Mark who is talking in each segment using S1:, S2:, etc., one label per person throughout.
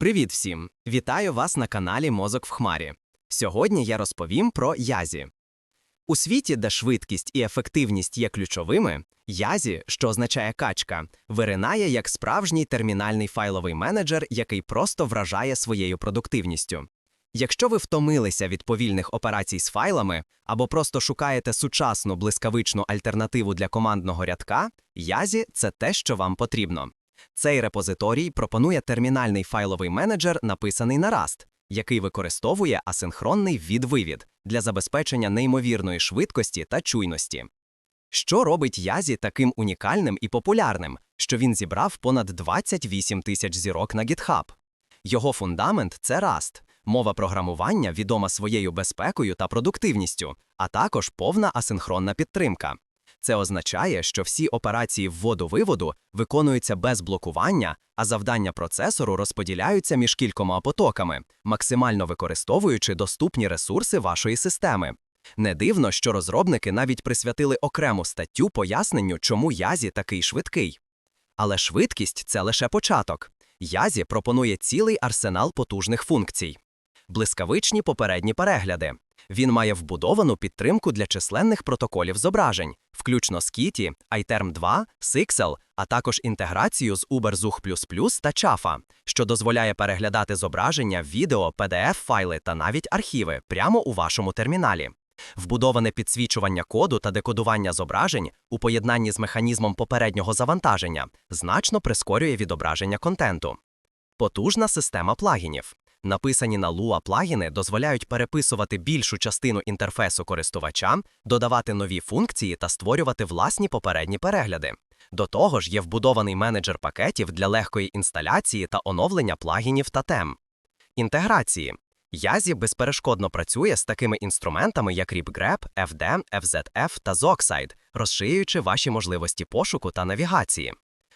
S1: Привіт всім! Вітаю вас на каналі Мозок в Хмарі. Сьогодні я розповім про Язі. У світі, де швидкість і ефективність є ключовими, Язі, що означає качка, виринає як справжній термінальний файловий менеджер, який просто вражає своєю продуктивністю. Якщо ви втомилися від повільних операцій з файлами або просто шукаєте сучасну блискавичну альтернативу для командного рядка, Язі це те, що вам потрібно. Цей репозиторій пропонує термінальний файловий менеджер, написаний на Rust, який використовує асинхронний від-вивід для забезпечення неймовірної швидкості та чуйності. Що робить Язі таким унікальним і популярним, що він зібрав понад 28 тисяч зірок на GitHub? Його фундамент це Rust, мова програмування, відома своєю безпекою та продуктивністю, а також повна асинхронна підтримка. Це означає, що всі операції вводу-виводу виконуються без блокування, а завдання процесору розподіляються між кількома потоками, максимально використовуючи доступні ресурси вашої системи. Не дивно, що розробники навіть присвятили окрему статтю поясненню, чому Язі такий швидкий. Але швидкість це лише початок. Язі пропонує цілий арсенал потужних функцій. Блискавичні попередні перегляди. Він має вбудовану підтримку для численних протоколів зображень, включно з Kitty, iTerm 2, Sixel, а також інтеграцію з UberZoox++ та Chafa, що дозволяє переглядати зображення, відео, PDF-файли та навіть архіви прямо у вашому терміналі. Вбудоване підсвічування коду та декодування зображень у поєднанні з механізмом попереднього завантаження значно прискорює відображення контенту. Потужна система плагінів. Написані на Lua плагіни дозволяють переписувати більшу частину інтерфейсу користувача, додавати нові функції та створювати власні попередні перегляди. До того ж, є вбудований менеджер пакетів для легкої інсталяції та оновлення плагінів та тем. Інтеграції. Язі безперешкодно працює з такими інструментами, як RipGrep, FD, FZF та Zoxide, розширюючи ваші можливості пошуку та навігації.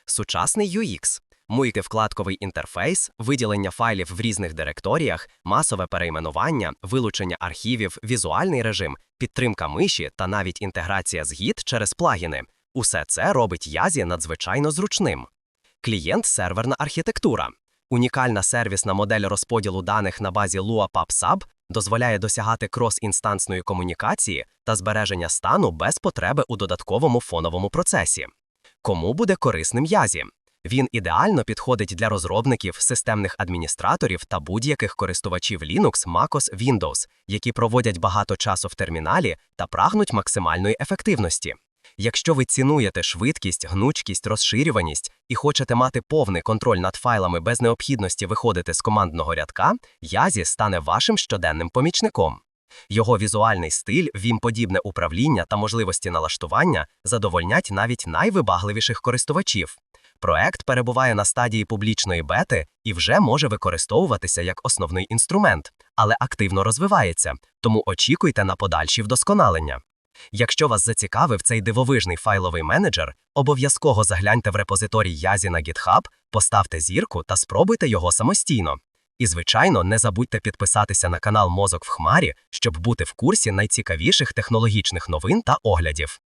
S1: Сучасний UX мультивкладковий інтерфейс, виділення файлів в різних директоріях, масове перейменування, вилучення архівів, візуальний режим, підтримка миші та навіть інтеграція з Git через плагіни. Усе це робить Язі надзвичайно зручним. Клієнт-серверна архітектура. Унікальна сервісна модель розподілу даних на базі Lua PubSub дозволяє досягати крос-інстансної комунікації та збереження стану без потреби у додатковому фоновому процесі. Кому буде корисним Язі? Він ідеально підходить для розробників, системних адміністраторів та будь-яких користувачів Linux, MacOS, Windows, які проводять багато часу в терміналі та прагнуть максимальної ефективності. Якщо ви цінуєте швидкість, гнучкість, розширюваність і хочете мати повний контроль над файлами без необхідності виходити з командного рядка, Язі стане вашим щоденним помічником. Його візуальний стиль, вімподібне управління та можливості налаштування задовольнять навіть найвибагливіших користувачів. Проект перебуває на стадії публічної бети і вже може використовуватися як основний інструмент, але активно розвивається, тому очікуйте на подальші вдосконалення. Якщо вас зацікавив цей дивовижний файловий менеджер, обов'язково загляньте в репозиторій Язі на GitHub, поставте зірку та спробуйте його самостійно. І, звичайно, не забудьте підписатися на канал Мозок в Хмарі, щоб бути в курсі найцікавіших технологічних новин та оглядів.